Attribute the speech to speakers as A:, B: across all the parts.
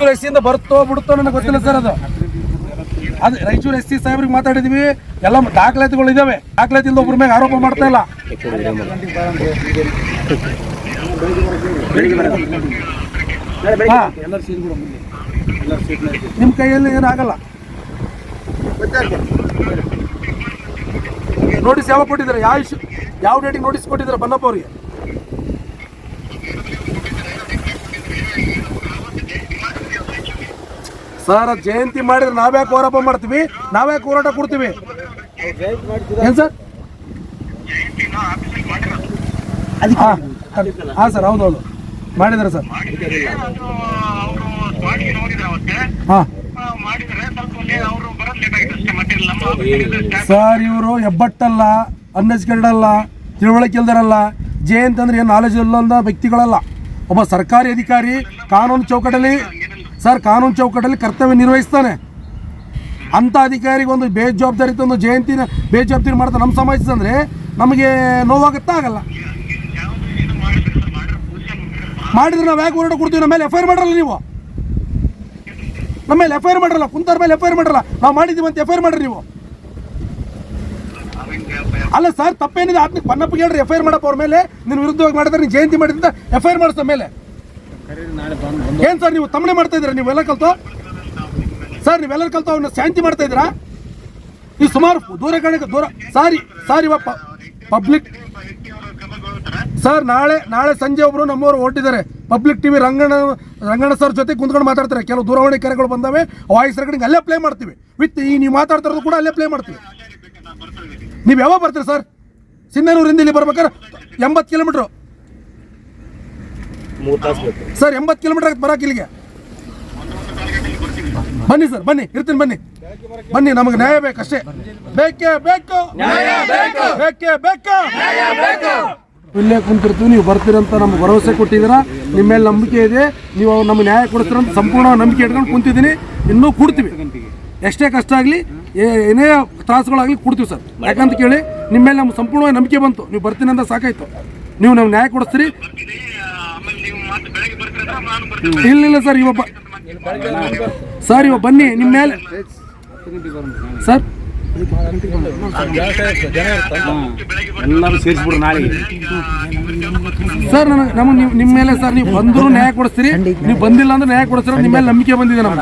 A: Raichur S ಇಂದ ಬರುತ್ತೋ ಬಿಡುತ್ತೋ ನನಗೆ ಗೊತ್ತಿಲ್ಲ ಸರ್ ಅದು. ಅದು ರಾಯಚೂರು ಎಸ್ ಸಿ ಸಾಹೇಬ್ರಿಗೆ ಮಾತಾಡಿದೀವಿ ಎಲ್ಲ ದಾಖಲಾತಿಗಳು ಇದಾವೆ. ದಾಖಲಾತಿ ಇಲ್ಲದ ಒಬ್ಬರ ಮೇಲೆ ಆರೋಪ ಮಾಡ್ತಾ ಇಲ್ಲ. ನಿಮ್ಮ ನಿಮ್ ಕೈಯಲ್ಲಿ ಏನಾಗಲ್ಲ ನೋಟಿಸ್ ಯಾವಾಗ ಕೊಟ್ಟಿದ್ದಾರೆ? ಯಾವ ಇಶ್ಯೂ ಯಾವ ಡೇಟಿಗೆ ನೋಟಿಸ್ ಕೊಟ್ಟಿದ್ದಾರೆ ಬನ್ನಪ್ಪ ಅವರಿಗೆ? ಸರ್ ಜಯಂತಿ ಮಾಡಿದ್ರೆ ನಾವೇ ಹೋರಾಟ ಮಾಡ್ತೀವಿ ನಾವೇ ಹೋರಾಟ ಕೊಡ್ತೀವಿ. ಏನ್ ಸರ್? ಹಾ ಹಾ ಸರ್ ಹೌದೌದು. ಹೌದು ಸರ್. ಹಾ.
B: ಮಾಡಿದ್ರೆ ಸರ್ ಮತ್ತಿಲ್ಲ
A: ಸರ್ ಇವರು ಹೆಬ್ಬಟ್ಟಲ್ಲ ಅನ್ಎಜುಕೇಟೆಡ್ ಅಲ್ಲ ತಿಳುವಳಿಕೆ ಇಲ್ದಾರಲ್ಲ ಜಯಂತ್ ಅಂದ್ರೆ ಏನು ನಾಲೆಜ್ ಇಲ್ಲದ ವ್ಯಕ್ತಿಗಳಲ್ಲ. ಒಬ್ಬ ಸರ್ಕಾರಿ ಅಧಿಕಾರಿ ಕಾನೂನು ಚೌಕಟ್ಟಲ್ಲಿ ಸರ್, ಕಾನೂನು ಚೌಕಟ್ಟಲ್ಲಿ ಕರ್ತವ್ಯ ನಿರ್ವಹಿಸ್ತಾನೆ. ಅಂಥ ಅಧಿಕಾರಿಗೆ ಒಂದು ಬೇಜವಾಬ್ದಾರಿ ಒಂದು ಜಯಂತಿನ ಬೇಜವಾಬ್ದಾರಿ ಮಾಡ್ತಾ ನಮ್ಮ ಸಮಾಜದಂದ್ರೆ ನಮಗೆ ನೋವಾಗುತ್ತಾ ಆಗಲ್ಲ. ಮಾಡಿದ್ರೆ ನಾವು ಯಾಕೆ ಹೋರಾಟ ಕೊಡ್ತೀವಿ? ನಮ್ಮ ಮೇಲೆ ಎಫ್ ಐ ಆರ್ ಮಾಡ್ರಲ್ಲ ನೀವು. ನಮ್ಮ ಮೇಲೆ ಎಫ್ ಐ ಆರ್ ಮಾಡ್ರಲ್ಲ. ಕುಂತಾರ ಮೇಲೆ ಎಫ್ ಐ ಆರ್ ಮಾಡ್ರಲ್ಲ. ನಾವು ಮಾಡಿದ್ದೀವಿ ಅಂತ ಎಫ್ ಐ ಆರ್ ಮಾಡ್ರಿ ನೀವು. ಅಲ್ಲ ಸರ್, ತಪ್ಪೇನಿದೆ? ಆತ್ಮಕ್ಕೆ ಬನ್ನಪ್ಪ ಹೇಳ್ರಿ. ಎಫ್ ಐ ಆರ್ ಮಾಡಪ್ಪ ಅವ್ರ ಮೇಲೆ. ನಿನ್ನ ವಿರುದ್ಧವಾಗಿ ಮಾಡಿದ್ರೆ ನೀವು ಜಯಂತಿ ಮಾಡಿದ್ರಿಂದ ಎಫ್ ಐ ಆರ್ ಮೇಲೆ. ಏನ್ ಸರ್ ನೀವು ತಮ್ಮನೆ ಮಾಡ್ತಾ ಇದ್ದೀರಾ? ನೀವೆಲ್ಲ ಕಲ್ತು? ಸರ್ ನೀವೆಲ್ಲರೂ ಕಲ್ತು ಅವನ್ನ ಶಾಂತಿ ಮಾಡ್ತಾ ಇದ್ದೀರಾ? ನೀವು ಸುಮಾರು ದೂರ ಕಡೆ ದೂರ ಸಾರಿ ಸಾರಿ ಪಬ್ಲಿಕ್ ಸರ್, ನಾಳೆ ನಾಳೆ ಸಂಜೆ ಒಬ್ರು ನಮ್ಮವರು ಹೊರಟಿದ್ದಾರೆ. Public TV Ranganna Ranganna sir ಜೊತೆ ಕುಂತ್ಕೊಂಡು ಮಾತಾಡ್ತಾರೆ. ಕೆಲವು ದೂರವಾಣಿ ಕರೆಗಳು ಬಂದವೆ. ವಾಯ್ಸ್ ರೆಕಾರ್ಡಿಂಗ್ ಅಲ್ಲೇ ಪ್ಲೇ ಮಾಡ್ತೀವಿ. ವಿತ್ ಈ ನೀವು ಮಾತಾಡ್ತಾ ಇರೋದು ಕೂಡ ಅಲ್ಲೇ ಪ್ಲೇ ಮಾಡ್ತೀವಿ. ನೀವು ಯಾವಾಗ ಬರ್ತೀರಿ ಸರ್? ಸಿನ್ನೂರಿಂದ ಇಲ್ಲಿ ಬರ್ಬೇಕಾರೆ ಎಂಬತ್ತು ಕಿಲೋಮೀಟ್ರು ಸರ್ ಎಂಬತ್ತು ಕಿಲೋಮೀಟರ್ ಆಗುತ್ತೆ ಬರಕ್ಕೆ ಇಲ್ಲಿಗೆ. ಬನ್ನಿ ಸರ್ ಬನ್ನಿ ಇರ್ತೀನಿ ಬನ್ನಿ. ಬನ್ನಿ ನಮಗೆ ನ್ಯಾಯ ಬೇಕಷ್ಟೇ ಬೇಕೇ ಬೇಕು. ಬೇಕೇ. ಬೇಕು ಇಲ್ಲೇ ಕುಂತಿರ್ತೀವಿ ನೀವು ಬರ್ತೀರಂತ ನಮ್ಗೆ ಭರವಸೆ ಕೊಟ್ಟಿದ್ದೀರಾ. ನಿಮ್ಮ ಮೇಲೆ ನಂಬಿಕೆ ಇದೆ. ನೀವು ನಮ್ಗೆ ನ್ಯಾಯ ಕೊಡಿಸ್ತೀರಂತ ಸಂಪೂರ್ಣ ನಂಬಿಕೆ ಇಟ್ಕೊಂಡು ಕುಂತಿದ್ದೀನಿ. ಇನ್ನೂ ಕೊಡ್ತೀವಿ. ಎಷ್ಟೇ ಕಷ್ಟ ಆಗಲಿ ಏನೇ ತ್ರಾಸುಗಳಾಗಲಿ ಕೊಡ್ತೀವಿ ಸರ್. ಯಾಕಂತ ಕೇಳಿ ನಿಮ್ಮ ಮೇಲೆ ನಮ್ಗೆ ಸಂಪೂರ್ಣವಾಗಿ ನಂಬಿಕೆ ಬಂತು. ನೀವು ಬರ್ತೀನಿ ಅಂತ ಸಾಕಾಯ್ತು. ನೀವು ನಮ್ಗೆ ನ್ಯಾಯ ಕೊಡಿಸ್ತೀರಿ. ಇಲ್ಲ ಇಲ್ಲ ಸರ್ ಇವ ಸರ್ ಇವ ಬನ್ನಿ ನಿಮ್ಮ ಮೇಲೆ ಸರ್.
C: ಎಲ್ಲರೂ ಸೇರಿಸ್ಬಿಡು ನಾಳೆಗೆ
A: ಸರ್ ನನಗೆ ನಮಗೆ ನೀವು ನಿಮ್ಮ ಮೇಲೆ ಸರ್ ನೀವು ಬಂದರೂ ನ್ಯಾಯ ಕೊಡಿಸ್ತೀರಿ. ನೀವು ಬಂದಿಲ್ಲ ಅಂದ್ರೆ ನ್ಯಾಯ ಕೊಡಿಸ್ತೀರ ನಿಮ್ಮ ಮೇಲೆ ನಂಬಿಕೆ ಬಂದಿದೆ ನಮ್ಮ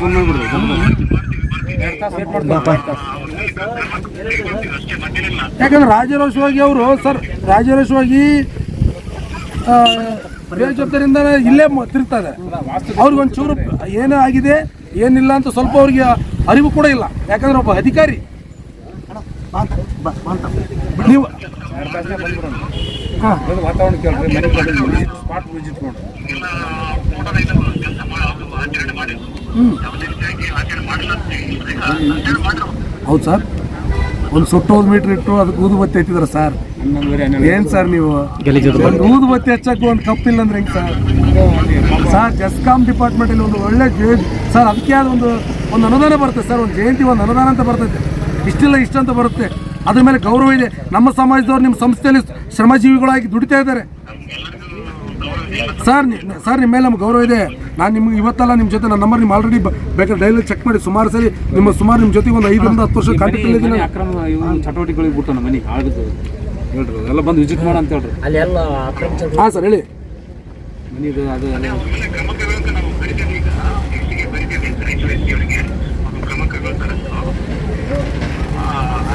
C: ಫೋನ್
A: ಯಾಕಂದ್ರೆ ರಾಜರೋಷವಾಗಿ ಅವರು ಸರ್ ರಾಜರೋಷವಾಗಿ ಬೇಜವಾಬ್ದಾರಿಯಿಂದ ಇಲ್ಲೇ ತಿರ್ತಾರೆ ಅವ್ರಿಗೊಂಚೂರು ಏನೇ ಆಗಿದೆ, ಏನಿಲ್ಲ ಅಂತ ಸ್ವಲ್ಪ ಅವ್ರಿಗೆ ಅರಿವು ಕೂಡ ಇಲ್ಲ. ಯಾಕಂದ್ರೆ ಒಬ್ಬ ಅಧಿಕಾರಿ. ನೀವು ಹೌದು ಸರ್. ಒಂದು ಸುಟ್ಟೋದು ಮೀಟ್ರ್ ಇಟ್ಟು ಅದಕ್ಕೆ ಊದು ಬತ್ತಿ ಐತಿದ್ರ ಸರ್. ಏನ್ ಸರ್ ನೀವು? ಒಂದು ಊದು ಬತ್ತಿ ಹಚ್ಚಕ್ಕೆ ಒಂದು ಕಪ್ ಇಲ್ಲ ಅಂದ್ರೆ ಹೆಂಗೆ ಸರ್? ಸರ್ ಜಸ್ಕಾಮ್ ಡಿಪಾರ್ಟ್ಮೆಂಟ್ ಅಲ್ಲಿ ಒಂದು ಒಳ್ಳೆ ಸರ್ ಅದಕ್ಕೆ ಆದ ಒಂದು ಒಂದು ಅನುದಾನ ಬರುತ್ತೆ ಸರ್ ಒಂದು ಜಯಂತಿ ಒಂದು ಅನುದಾನ ಅಂತ ಬರ್ತೈತೆ. ಇಷ್ಟಿಲ್ಲ ಇಷ್ಟ ಅಂತ ಬರುತ್ತೆ. ಅದ್ರ ಮೇಲೆ ಗೌರವ ಇದೆ. ನಮ್ಮ ಸಮಾಜದವ್ರು ನಿಮ್ಮ ಸಂಸ್ಥೆಯಲ್ಲಿ ಶ್ರಮಜೀವಿಗಳಾಗಿ ದುಡಿತಾ ಇದ್ದಾರೆ. ಸರ್ ಸರ್ ನಿಮ್ಮ ಮೇಲೆ ನಮ್ಗೆ ಗೌರವ ಇದೆ. ನಾನು ನಿಮ್ಗೆ ಇವತ್ತಲ್ಲ ನಿಮ್ಮ ಜೊತೆ ನನ್ನ ನಂಬರ್ ನಿಮ್ಮ ಆಲ್ರೆಡಿ ಬೇಕಾದ್ರೆ ಡೈಲಿ ಚೆಕ್ ಮಾಡಿ. ಸುಮಾರು ಸರಿ ನಿಮ್ಮ ಸುಮಾರು ನಿಮ್ಮ ಜೊತೆಗೆ ಒಂದು ಐದರಿಂದ ಹತ್ತು ವರ್ಷ ಕಾಂಟ್ಯಾಕ್ಟ್
C: ಚಟುವಟಿಕೆಗಳಿಗೆ ಬಿಟ್ಟು ನಮ್ಮ ಮನೆ ಹೇಳ್ರಿ ಎಲ್ಲ ಬಂದು ವಿಸಿಟ್ ಮಾಡ ಅಂತ ಹೇಳ್ರಿ.
A: ಹಾಂ ಸರ್ ಹೇಳಿ.
C: ಮನಿದು ಅದು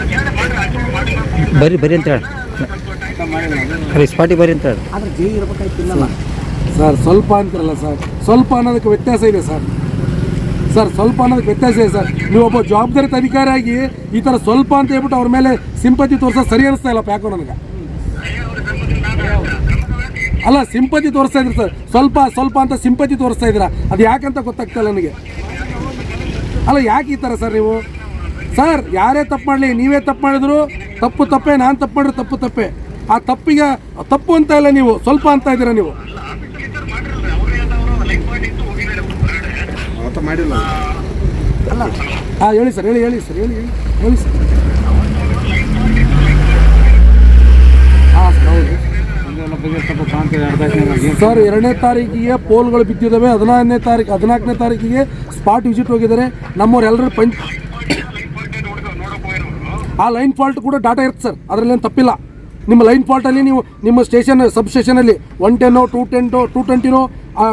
B: ಆಚರಣೆ ಮಾಡಿಲ್ಲ ಅಂತ
D: ಬರ್ರಿ ಬರ್ರಿ ಅಂತ ಹೇಳಿ. ಖರೀ ಸ್ಪಾಟಿಗೆ ಬರ್ರಿ ಅಂತ ಹೇಳಿ.
A: ಸರ್ ಸ್ವಲ್ಪ ಅಂತಿರಲ್ಲ ಸರ್. ಸ್ವಲ್ಪ ಅನ್ನೋದಕ್ಕೆ ವ್ಯತ್ಯಾಸ ಇದೆ ಸರ್. ಸರ್, ಸ್ವಲ್ಪ ಅನ್ನೋದಕ್ಕೆ ವ್ಯತ್ಯಾಸ ಇದೆ ಸರ್. ನೀವು ಒಬ್ಬ ಜವಾಬ್ದಾರಿತ ಅಧಿಕಾರಿಯಾಗಿ ಈ ಥರ ಸ್ವಲ್ಪ ಅಂತ ಹೇಳ್ಬಿಟ್ಟು ಅವ್ರ ಮೇಲೆ ಸಿಂಪತಿ ತೋರಿಸೋದು ಸರಿ ಅನಿಸ್ತಾ ಇಲ್ಲ ಯಾಕೋ ನನಗೆ. ಅಲ್ಲ, ಸಿಂಪತಿ ತೋರಿಸ್ತಾ ಇದ್ರಿ ಸರ್? ಸ್ವಲ್ಪ ಸ್ವಲ್ಪ ಅಂತ ಸಿಂಪತಿ ತೋರಿಸ್ತಾ ಇದ್ದೀರಾ? ಅದು ಯಾಕಂತ ಗೊತ್ತಾಗ್ತಾ ಇಲ್ಲ ನನಗೆ. ಅಲ್ಲ, ಯಾಕೆ ಈ ಥರ ಸರ್ ನೀವು? ಸರ್, ಯಾರೇ ತಪ್ಪು ಮಾಡಲಿ, ನೀವೇ ತಪ್ಪು ಮಾಡಿದ್ರು ತಪ್ಪು ತಪ್ಪೇ, ನಾನು ತಪ್ಪು ಮಾಡಿದ್ರು ತಪ್ಪು ತಪ್ಪೇ. ಆ ತಪ್ಪಿಗೆ ತಪ್ಪು ಅಂತ ಇಲ್ಲ ನೀವು, ಸ್ವಲ್ಪ ಅಂತ ಇದ್ದೀರಾ ನೀವು?
C: ಮಾಡಿಲ್ಲ.
A: ಹಾಂ ಹೇಳಿ ಸರ್ ಹೇಳಿ ಹೇಳಿ ಸರ್ ಹೇಳಿ ಹೇಳಿ ಹೇಳಿ ಸರ್. ಹಾಂ ಸರ್ ಹೌದು. ಸರ್ ಎರಡನೇ ತಾರೀಕಿಗೆ ಪೋಲ್ಗಳು ಬಿದ್ದಿದ್ದಾವೆ ಹದಿನಾರನೇ ತಾರೀಕು ಹದಿನಾಲ್ಕನೇ ತಾರೀಕಿಗೆ ಸ್ಪಾಟ್ ವಿಸಿಟ್ ಹೋಗಿದ್ದಾರೆ. ನಮ್ಮವ್ರು ಎಲ್ಲರೂ ಪಂಚ್ ಆ ಲೈನ್ ಫಾಲ್ಟ್ ಕೂಡ ಡಾಟಾ ಇರುತ್ತೆ ಸರ್ ಅದರಲ್ಲೇನು ತಪ್ಪಿಲ್ಲ. ನಿಮ್ಮ ಲೈನ್ ಫಾಲ್ಟಲ್ಲಿ ನೀವು ನಿಮ್ಮ ಸ್ಟೇಷನ್ ಸಬ್ ಸ್ಟೇಷನಲ್ಲಿ ಒನ್ ಟೆನ್ನೋ ಟೂ ಟೆನ್ ಟೂ ಟ್ವೆಂಟಿನೋ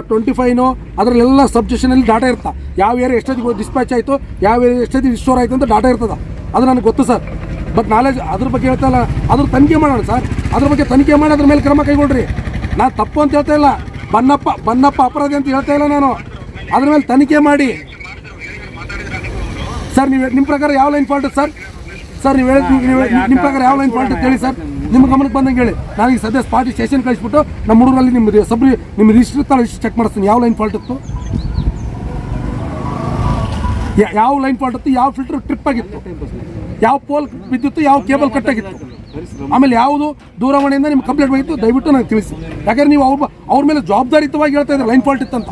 A: ಟ್ವೆಂಟಿ ಫೈವ್ನೋ ಅದರಲ್ಲೆಲ್ಲ ಸಬ್ಜೆಕ್ಷನಲ್ಲಿ ಡಾಟಾ ಇರುತ್ತೆ ಯಾವ ಏರಿಯಾ ಎಷ್ಟೊತ್ತಿಗೆ ಡಿಸ್ಪ್ಯಾಚ್ ಆಯಿತು, ಯಾವ ಏರಿಯಾ ಎಷ್ಟೊತ್ತಿಗೆ ರಿಸ್ಟೋರ್ ಆಯಿತು ಅಂತ ಡಾಟಾ ಇರ್ತದೆ. ಅದು ನನಗೆ ಗೊತ್ತು ಸರ್ ಬಟ್ ನಾಲೆಜ್ ಅದ್ರ ಬಗ್ಗೆ ಹೇಳ್ತಾ ಅದ್ರ ತನಿಖೆ ಮಾಡೋಣ ಸರ್ ಅದ್ರ ಬಗ್ಗೆ ತನಿಖೆ ಮಾಡಿ ಅದ್ರ ಮೇಲೆ ಕ್ರಮ ಕೈಗೊಳ್ರಿ. ನಾನು ತಪ್ಪು ಅಂತ ಹೇಳ್ತಾ ಇಲ್ಲ. ಬನ್ನಪ್ಪ ಬನ್ನಪ್ಪ ಅಪರಾಧಿ ಅಂತ ಹೇಳ್ತಾ ಇಲ್ಲ ನಾನು. ಅದ್ರ ಮೇಲೆ ತನಿಖೆ ಮಾಡಿ. ಸರ್ ನೀವು ನಿಮ್ಮ ಪ್ರಕಾರ ಯಾವ ಲೈನ್ ಫಾಲ್ಟ್ ಸರ್ ಸರ್ ನೀವು ಹೇಳಿದ ನಿಮ್ಮ ಪ್ರಕಾರ ಯಾವ ಲೈನ್ ಫಾಲ್ಟ್ ಅಂತ ಹೇಳಿ ಸರ್ ನಿಮ್ಮ ಗಮನಕ್ಕೆ ಬಂದಂಗೆ ಹೇಳಿ. ನಾನು ಈಗ ಸದ್ಯ ಪಾರ್ಟಿ ಸ್ಟೇಷನ್ ಕಳಿಸ್ಬಿಟ್ಟು ನಮ್ಮ ಹುಡುಗರಲ್ಲಿ ನಿಮ್ಮ ಸಬ್ರಿ, ನಿಮ್ಮ ರಿಜಿಸ್ಟರ್ ತಾಳ ಚೆಕ್ ಮಾಡಿಸ್ತೀನಿ. ಯಾವ ಲೈನ್ ಫಾಲ್ಟ್ ಇತ್ತು? ಯಾವ ಲೈನ್ ಫಾಲ್ಟ್ ಇತ್ತು? ಯಾವ ಫಿಲ್ಟರ್ ಟ್ರಿಪ್ ಆಗಿತ್ತು? ಯಾವ ಪೋಲ್ ಬಿದ್ದಿತ್ತು? ಯಾವ ಕೇಬಲ್ ಕಟ್ ಆಗಿತ್ತು? ಆಮೇಲೆ ಯಾವುದು ದೂರವಾಣಿಯಿಂದ ನಿಮ್ಗೆ ಕಂಪ್ಲೇಂಟ್ ಆಗಿತ್ತು ದಯವಿಟ್ಟು ನನಗೆ ತಿಳಿಸಿ. ಯಾಕಂದ್ರೆ ನೀವು ಅವ್ರ ಅವ್ರ ಮೇಲೆ ಜವಾಬ್ದಾರಿತವಾಗಿ ಹೇಳ್ತಾ ಇದ್ದಾರೆ ಲೈನ್ ಫಾಲ್ಟ್ ಇತ್ತಂತ.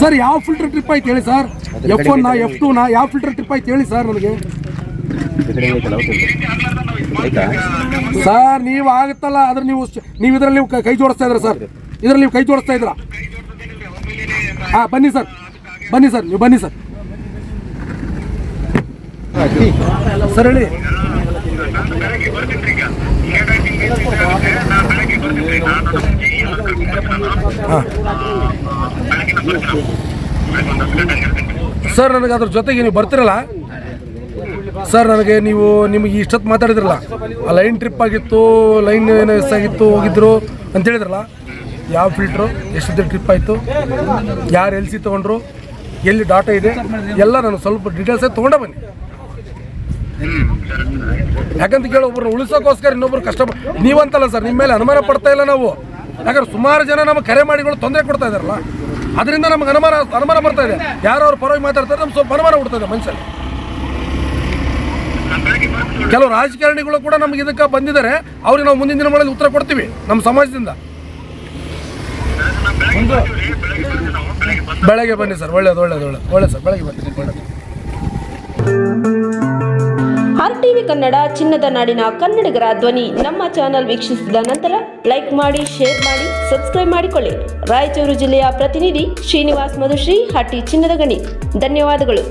A: ಸರ್, ಯಾವ ಫಿಲ್ಟರ್ ಟ್ರಿಪ್ ಆಯ್ತು ಹೇಳಿ ಸರ್? ಎಫ್ ಒನ್ ಎಫ್ ನಾ, ಯಾವ ಫಿಲ್ಟರ್ ಟ್ರಿಪ್ ಆಯ್ತು ಹೇಳಿ ಸರ್ ನನಗೆ? ಸರ್, ನೀವು ಆಗುತ್ತಲ್ಲ ಅದ್ರ ನೀವು ನೀವು ಇದರಲ್ಲಿ ಕೈ ಜೋಡಿಸ್ತಾ ಇದ್ರ ಸರ್? ಇದರಲ್ಲಿ ನೀವು ಕೈ ಜೋಡಿಸ್ತಾ ಇದ್ರ? ಹಾಂ, ಬನ್ನಿ ಸರ್. ಬನ್ನಿ ಸರ್, ನೀವು ಬನ್ನಿ ಸರ್. ಸರ್, ಹೇಳಿ. ಸರ್, ನನಗೆ ಅದ್ರ ಜೊತೆಗೆ ನೀವು ಬರ್ತಿರಲ್ಲ? ಸರ್, ನನಗೆ ನೀವು ನಿಮಗೆ ಇಷ್ಟೊತ್ತು ಮಾತಾಡಿದ್ರಲ್ಲ, ಆ ಲೈನ್ ಟ್ರಿಪ್ ಆಗಿತ್ತು ಲೈನ್ ಏನೋ ಆಗಿತ್ತು, ಹೋಗಿದ್ರು ಅಂತ ಹೇಳಿದ್ರಲ್ಲ, ಯಾವ ಫಿಲ್ಟ್ರು ಎಷ್ಟು ಟ್ರಿಪ್ ಆಯಿತು, ಯಾರು ಎಲ್ ಸಿ ತೊಗೊಂಡ್ರು, ಎಲ್ಲಿ ಡಾಟಾ ಇದೆ, ಎಲ್ಲ ನಾನು ಸ್ವಲ್ಪ ಡೀಟೇಲ್ಸೇ ತೊಗೊಂಡೆ ಬನ್ನಿ. ಯಾಕಂತ ಕೇಳಿ ಒಬ್ಬರು ಉಳಿಸೋಕ್ಕೋಸ್ಕರ ಇನ್ನೊಬ್ರು ಕಷ್ಟ ನೀವಂತಲ್ಲ ಸರ್ ನಿಮ್ಮ ಮೇಲೆ ಅನುಮಾನ ಪಡ್ತಾ ಇಲ್ಲ ನಾವು. ಯಾಕಂದ್ರೆ ಸುಮಾರು ಜನ ನಮಗೆ ಕರೆ ಮಾಡಿಗಳು ತೊಂದರೆ ಕೊಡ್ತಾ ಇದಾರಲ್ಲ, ಅದರಿಂದ ನಮಗೆ ಅನುಮಾನ ಅನುಮಾನ ಬರ್ತಾ ಇದೆ. ಯಾರು ಅವ್ರ ಪರವಾಗಿ ಮಾತಾಡ್ತಾರೆ, ನಮ್ಗೆ ಸ್ವಲ್ಪ ಅನುಮಾನ ಬಿಡ್ತದೆ ಮನುಷ್ಯ ಕೆಲವು ರಾಜಕಾರಣಿಗಳು ಕೂಡ ನಮ್ಗೆ ಇದಕ್ಕೆ ಬಂದಿದ್ದಾರೆ. ಅವ್ರಿಗೆ ನಾವು ಮುಂದಿನ ದಿನಗಳಲ್ಲಿ ಉತ್ತರ ಕೊಡ್ತೀವಿ ನಮ್ಮ ಸಮಾಜದಿಂದ. ಬೆಳಗ್ಗೆ ಬನ್ನಿ ಸರ್, ಒಳ್ಳೇದು ಒಳ್ಳೇದು ಒಳ್ಳೆ ಒಳ್ಳೆ ಸರ್, ಬೆಳಗ್ಗೆ ಬನ್ನಿ ಒಳ್ಳೆ
E: ಆರ್ ಟಿವಿ ಕನ್ನಡ, ಚಿನ್ನದ ನಾಡಿನ ಕನ್ನಡಿಗರ ಧ್ವನಿ ನಮ್ಮ ಚಾನೆಲ್ ವೀಕ್ಷಿಸಿದ ನಂತರ ಲೈಕ್ ಮಾಡಿ, ಶೇರ್ ಮಾಡಿ, ಸಬ್ಸ್ಕ್ರೈಬ್ ಮಾಡಿಕೊಳ್ಳಿ. ರಾಯಚೂರು ಜಿಲ್ಲೆಯ ಪ್ರತಿನಿಧಿ ಶ್ರೀನಿವಾಸ್ ಮಧುಶ್ರೀ, ಹಟ್ಟಿ ಚಿನ್ನದ ಗಣಿ. ಧನ್ಯವಾದಗಳು.